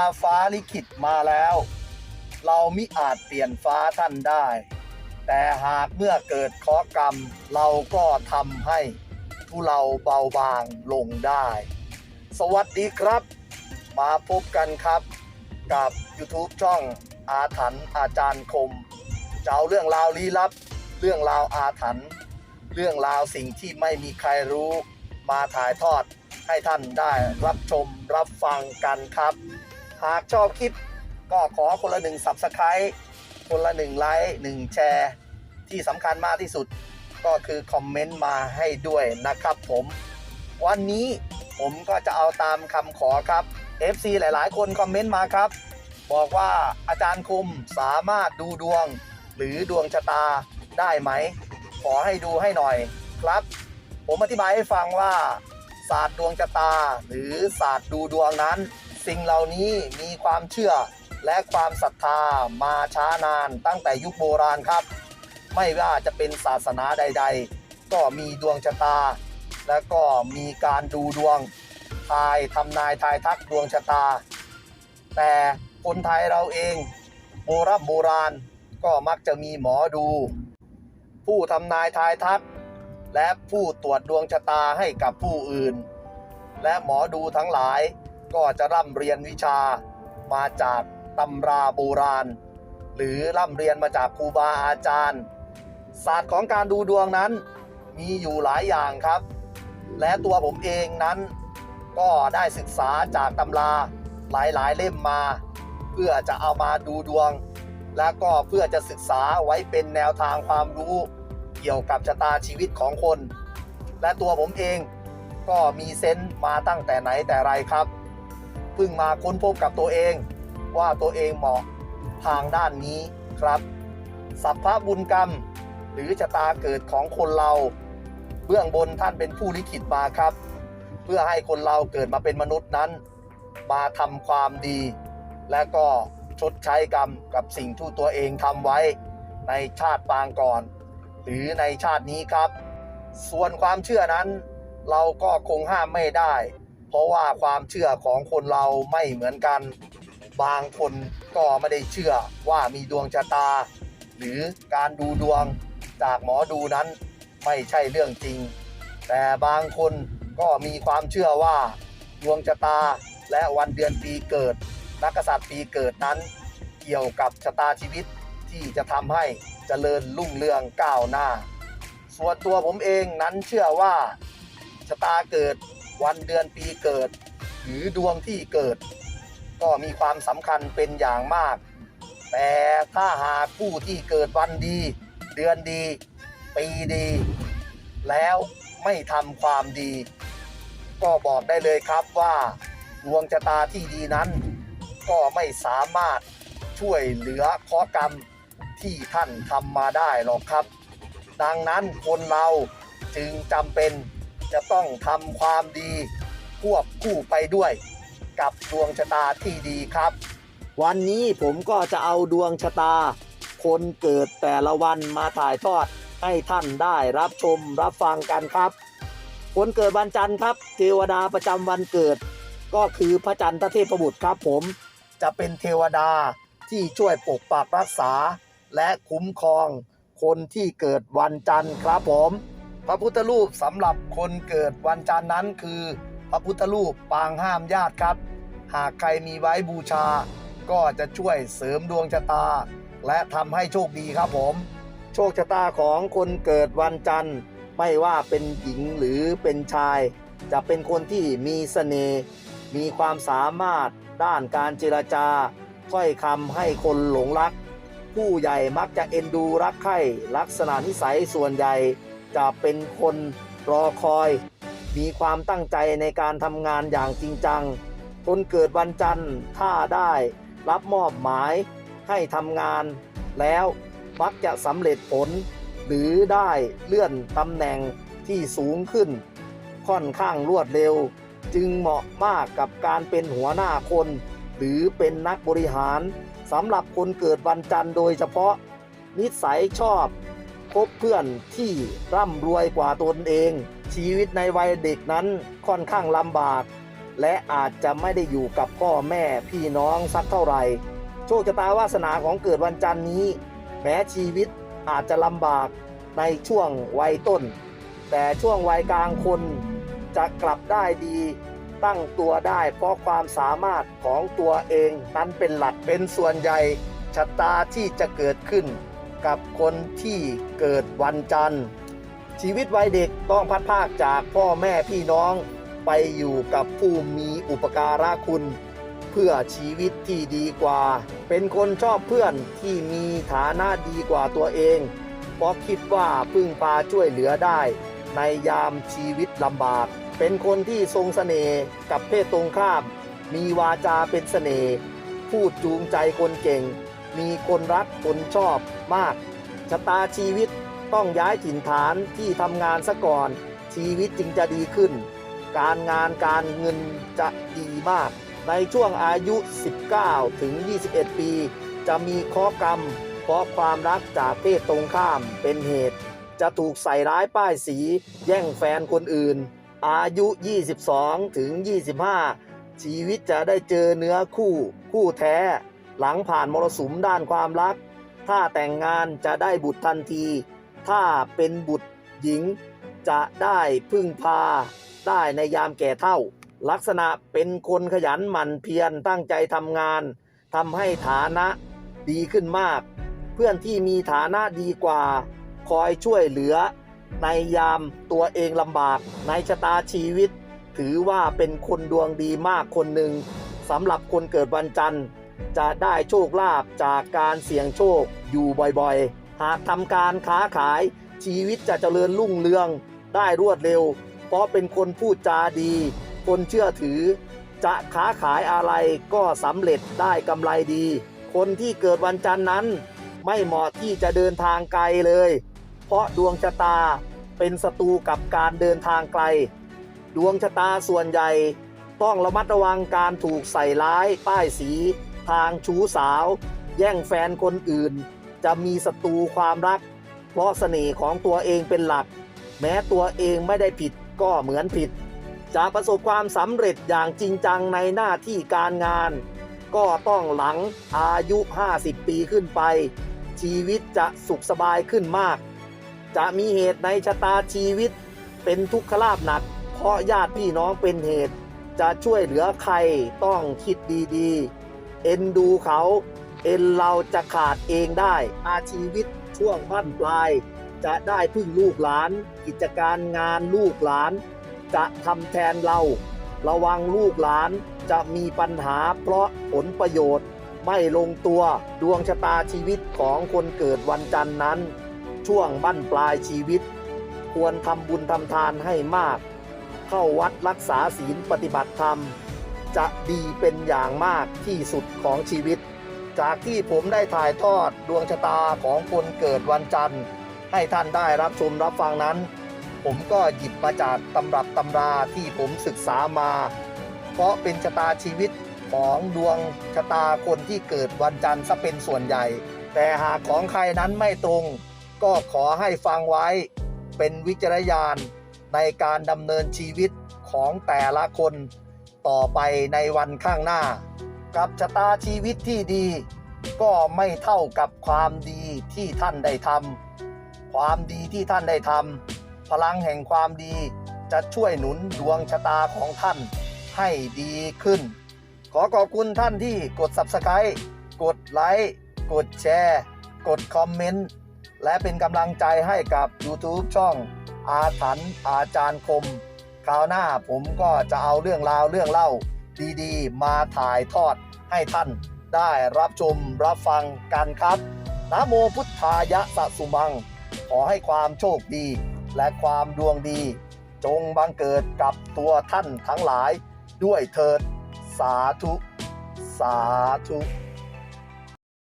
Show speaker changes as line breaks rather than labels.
าฟ้าลิขิตมาแล้ว เรามิอาจเปลี่ยนฟ้าท่านได้ แต่หากเมื่อเกิดเคราะกรรม เราก็ทำให้ทุเราเบาบางลงได้ สวัสดีครับ มาพบกันครับ กับ YouTube ช่องอาถรรพ์อาจารย์คมจะเอาเรื่องราวลี้ลับ เรื่องราวอาถรรพ์เรื่องราวสิ่งที่ไม่มีใครรู้ มาถ่ายทอดให้ท่านได้รับชมรับฟังกันครับ หากชอบคลิปก็ขอคนละหนึ่งสับสไครต์คนละหนึ่งไลค์หนึ่งแชร์ที่สำคัญมากที่สุดก็คือคอมเมนต์มาให้ด้วยนะครับผมวันนี้ผมก็จะเอาตามคำขอครับ FC หลาย ๆ คนคอมเมนต์มาครับ บอกว่าอาจารย์คุมสามารถดูดวง หรือดวงชะตาได้ไหม ขอให้ดูให้หน่อยครับ ผมอธิบายให้ฟังว่า ศาสตร์ดวงชะตา หรือศาสตร์ดูดวงนั้น สิ่งเหล่านี้มีความเชื่อและความศรัทธามาช้านานตั้งแต่ยุคโบราณครับ ไม่ว่าจะเป็นศาสนาใด ๆ ก็มีดวงชะตา และก็มีการดูดวงทายทำนายทายทักดวงชะตา แต่คนไทยเราเองโบราณโบราณก็มักจะมีหมอดู ผู้ทำนายทายทัก และผู้ตรวจดวงชะตาให้กับผู้อื่น และหมอดูทั้งหลาย ก็จะร่ำเรียนวิชามาจากตำราโบราณ หรือร่ำเรียนมาจากครูบาอาจารย์ ศาสตร์ของการดูดวงนั้นมีอยู่หลายอย่างครับ และตัวผมเองนั้นก็ได้ศึกษาจากตำราหลายๆ เล่มมา เพื่อจะเอามาดูดวง และก็เพื่อจะศึกษาไว้เป็นแนวทางความรู้เกี่ยวกับชะตาชีวิตของคน และตัวผมเองก็มีเซนส์มาตั้งแต่ไหนแต่ไรครับ เพิ่งมาค้นพบกับตัวเอง ว่าตัวเองเหมาะทางด้านนี้ครับ สัพพะบุญกรรม หรือชะตาเกิดของคนเรา เบื้องบนท่านเป็นผู้ลิขิตมาครับ เพื่อให้คนเราเกิดมาเป็นมนุษย์นั้น มาทำความดี และก็ชดใช้กรรมกับสิ่งที่ตัวเองทำไว้ในชาติปางก่อน หรือในชาตินี้ครับ ส่วนความเชื่อนั้นเราก็คงห้ามไม่ได้ เพราะว่าความเชื่อของคนเราไม่เหมือนกัน บางคนก็ไม่ได้เชื่อว่ามีดวงชะตา หรือการดูดวงจากหมอดูนั้นไม่ใช่เรื่องจริง แต่บางคนก็มีความเชื่อว่าดวงชะตาและวันเดือนปีเกิด นักกษัตริย์ปีเกิดนั้น เกี่ยวกับชะตาชีวิตที่จะทำให้เจริญรุ่งเรืองก้าวหน้า ส่วนตัวผมเองนั้นเชื่อว่าชะตาเกิด วันเดือนปีเกิด หรือดวงที่เกิด ก็มีความสำคัญเป็นอย่างมาก แต่ถ้าหากผู้ที่เกิดวันดี เดือนดี ปีดี แล้วไม่ทำความดี ก็บอกได้เลยครับว่า ดวงชะตาที่ดีนั้น ก็ไม่สามารถช่วยเหลือเคราะกรรมที่ท่านทำมาได้หรอกครับ ดังนั้นคนเราจึงจำเป็น จะต้องทำความดีควบคู่ไปด้วย กับดวงชะตาที่ดีครับ วันนี้ผมก็จะเอาดวงชะตา คนเกิดแต่ละวันมาถ่ายทอดให้ท่านได้รับชมรับฟังกันครับ คนเกิดวันจันทร์ครับ เทวดาประจำวันเกิด ก็คือพระจันทร์เทพบุตรครับ ผมจะเป็นเทวดาที่ช่วยปกปักรักษา และคุ้มครองคนที่เกิดวันจันทร์ครับผม ระพุทธรูปสำหรับคนเกิดวันจันทร์นั้นคือ พระพุทธรูปปางห้ามญาติครับ หากใครมีไว้บูชา ก็จะช่วยเสริมดวงชะตา และทำให้โชคดีครับผม โชคชะตาของคนเกิดวันจันทร์ ไม่ว่าเป็นหญิงหรือเป็นชาย จะเป็นคนที่มีเสน่ห์มีความสามารถด้านการเจรจาถ้อยคำให้คนหลงรัก ผู้ใหญ่มักจะเอ็นดูรักใคร่ลักษณะนิสัยส่วนใหญ่ จะเป็นคนรอคอย มีความตั้งใจในการทำงานอย่างจริงจัง คนเกิดวันจันทร์ถ้าได้รับมอบหมายให้ทำงาน แล้วมักจะสำเร็จผล หรือได้เลื่อนตำแหน่งที่สูงขึ้น ค่อนข้างรวดเร็ว จึงเหมาะมากกับการเป็นหัวหน้าคน หรือเป็นนักบริหารสำหรับคนเกิดวันจันทร์โดยเฉพาะ นิสัยชอบ คบเพื่อนที่ร่ำรวยกว่าตนเอง ชีวิตในวัยเด็กนั้นค่อนข้างลำบาก และอาจจะไม่ได้อยู่กับพ่อแม่พี่น้องสักเท่าไหร่ โชคชะตาวาสนาของเกิดวันจันทร์นี้ แม้ชีวิตอาจจะลำบากในช่วงวัยต้น แต่ช่วงวัยกลางคนจะกลับได้ดีตั้งตัวได้เพราะความสามารถของตัวเองนั้นเป็นหลักเป็นส่วนใหญ่ชะตาที่จะเกิดขึ้น กับคนที่เกิดวันจันทร์ ชีวิตวัยเด็กต้องพัดภาคจากพ่อแม่พี่น้องไปอยู่กับผู้มีอุปการะคุณ เพื่อชีวิตที่ดีกว่า เป็นคนชอบเพื่อนที่มีฐานะดีกว่าตัวเอง เพราะคิดว่าพึ่งพาช่วยเหลือได้ ในยามชีวิตลำบาก เป็นคนที่ทรงเสน่ห์กับเพศตรงข้าม มีวาจาเป็นเสน่ห์พูดจูงใจคนเก่ง มีคนรักคนชอบ มาก ชะตาชีวิตต้องย้ายถิ่นฐานที่ทำงานซะก่อน ชีวิตจึงจะดีขึ้น การงานการเงินจะดีมาก ในช่วงอายุ 19 ถึง 21 ปี จะมีข้อกรรม เพราะความรักจากเพศตรงข้ามเป็นเหตุ จะถูกใส่ร้ายป้ายสี แย่งแฟนคนอื่น อายุ 22 ถึง 25 ชีวิตจะได้เจอเนื้อคู่คู่แท้ หลังผ่านมรสุมด้านความรัก ถ้าแต่งงานจะได้บุตรทันที ถ้าเป็นบุตรหญิงจะได้พึ่งพาได้ในยามแก่เท่า ลักษณะเป็นคนขยันหมั่นเพียรตั้งใจทำงานทำให้ฐานะดีขึ้นมาก เพื่อนที่มีฐานะดีกว่า คอยช่วยเหลือ ในยามตัวเองลำบาก ในชะตาชีวิต ถือว่าเป็นคนดวงดีมากคนหนึ่งสำหรับคนเกิดวันจันทร์ จะได้โชคลาภจากการเสี่ยงโชค อยู่บ่อยๆ หากทำการค้าขายชีวิตจะเจริญรุ่งเรืองได้รวดเร็ว เพราะเป็นคนพูดจาดี คนเชื่อถือ จะค้าขายอะไรก็สำเร็จได้กำไรดี คนที่เกิดวันจันทร์นั้น ไม่เหมาะที่จะเดินทางไกลเลย เพราะดวงชะตาเป็นศัตรูกับการเดินทางไกล ดวงชะตาส่วนใหญ่ ต้องระมัดระวังการถูกใส่ร้ายป้ายสี ทางชู้สาว แย่งแฟนคนอื่น จะมีศัตรูความรัก เพราะเสน่ห์ของตัวเองเป็นหลัก แม้ตัวเองไม่ได้ผิดก็เหมือนผิด จะประสบความสำเร็จอย่างจริงจังในหน้าที่การงาน ก็ต้องหลังอายุ 50 ปีขึ้นไป ชีวิตจะสุขสบายขึ้นมาก จะมีเหตุในชะตาชีวิต เป็นทุกขลาภหนัก เพราะญาติพี่น้องเป็นเหตุ จะช่วยเหลือใครต้องคิดดีๆ เอ็นดูเขา เอ็นเราจะขาดเองได้ อาชีวิตช่วงบั้นปลาย จะได้พึ่งลูกหลาน กิจการงานลูกหลาน จะทำแทนเรา ระวังลูกหลานจะมีปัญหาเพราะผลประโยชน์ไม่ลงตัวดวงชะตาชีวิตของคนเกิดวันจันทร์นั้น ช่วงบั้นปลายชีวิต ควรทำบุญทำทานให้มาก เข้าวัดรักษาศีลปฏิบัติธรรม จะดีเป็นอย่างมากที่สุดของชีวิต จากที่ผมได้ถ่ายทอดดวงชะตาของคนเกิดวันจันทร์ ให้ท่านได้รับชมรับฟังนั้น ผมก็หยิบมาจากตำรับตำราที่ผมศึกษามา เพราะเป็นชะตาชีวิตของดวงชะตาคนที่เกิดวันจันทร์ซะเป็นส่วนใหญ่ แต่หากของใครนั้นไม่ตรง ก็ขอให้ฟังไว้เป็นวิจารณญาณในการดำเนินชีวิตของแต่ละคนต่อไปในวันข้างหน้า กับชะตาชีวิตที่ดี ก็ไม่เท่ากับความดีที่ท่านได้ทำความดีที่ท่านได้ทำพลังแห่งความดีจะช่วยหนุนดวงชะตาของท่านให้ดีขึ้น ขอขอบคุณท่านที่กด Subscribe กดไลค์กดแชร์ กดคอมเมนต์ และเป็นกำลังใจให้กับ YouTube ช่อง อาถรรพ์อาจารย์คม คราวหน้าผมก็จะเอาเรื่องราวเรื่องเล่า ดีๆ มาถ่ายทอดให้ท่านได้รับชมรับฟังกันครับนะโมพุทธายะสะสุมัง ขอให้ความโชคดี และความดวงดี จงบังเกิดกับตัวท่านทั้งหลายด้วยเถิด สาธุ สาธุ